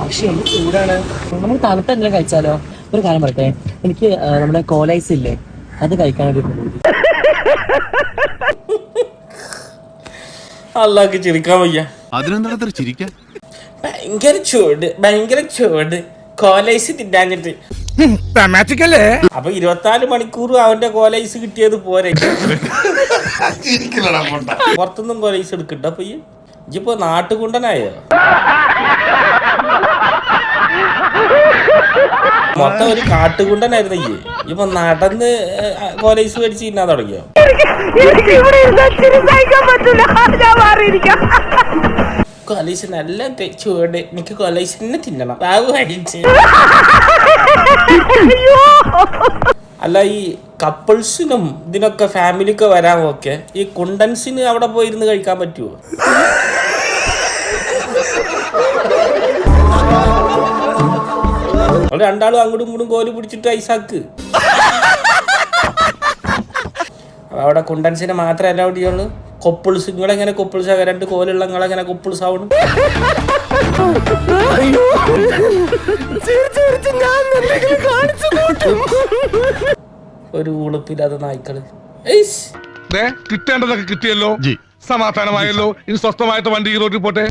പക്ഷെ എനിക്ക് ചൂടാണ്. നമ്മൾ തണുത്ത എന്തെങ്കിലും കഴിച്ചാലോ? ഒരു കാര്യം പറയട്ടെ. എനിക്ക് നമ്മുടെ കോലൈസ് ഇല്ലേ? അത് കഴിക്കാനൊരു വേണ്ടി അല്ലാക്ക് ചിരിക്കാൻ വയ്യ. അതിനെന്താ ചിരിക്കാൻ ഭയങ്കര ചൂട് ഭയങ്കര ചൂട്. കോലൈസ് തിന്നാഞ്ഞിട്ട്. അപ്പൊ ഇരുപത്തിനാല് മണിക്കൂറും അവന്റെ കോലൈസ് കിട്ടിയത് പോരെ. പുറത്തുനിന്നും കോലൈസ് എടുക്കണ്ട അപ്പൊ ഈ ഇജിപ്പോ നാട്ടുകുണ്ടനായോ? മൊത്തം ഒരു കാട്ടുകുണ്ടനായിരുന്നു ഈ ഇപ്പൊ നടന്ന് പോലീസ് മേടിച്ച് ഇന്നാ തുടങ്ങിയോ? കൊലീസ് നല്ല ചൂട്. എനിക്ക് കൊലീസ് തന്നെ തിന്നണം ബാബു അല്ല ഈ കപ്പിൾസിനും ഇതിനൊക്കെ ഫാമിലിക്ക് വരാമൊക്കെ ഈ കുണ്ടൻസിന് അവിടെ പോയിരുന്ന് കഴിക്കാൻ പറ്റുമോ രണ്ടാളും അങ്ങോട്ടും ഇങ്ങോട്ടും കോൽ പിടിച്ചിട്ട് ഐസാക്ക്. അവിടെ കുണ്ടൻസിനെ മാത്രമേ അവിടെ ഉള്ളു കൊപ്പിൾസ് നിങ്ങളെങ്ങനെ കൊപ്പിൾസ് ആകാം രണ്ട് കോലുള്ള നിങ്ങളെങ്ങനെ കൊപ്പിൾസ് ആവണം? ഒരു ഉളുപ്പില്ലാത്ത നായ്ക്കൾ. കിട്ടേണ്ടതൊക്കെ കിട്ടിയല്ലോ. സമാധാനമായല്ലോ. ഇനി സ്വസ്ഥമായിട്ട് വണ്ടി ഈ റോഡിൽ പോട്ടെ.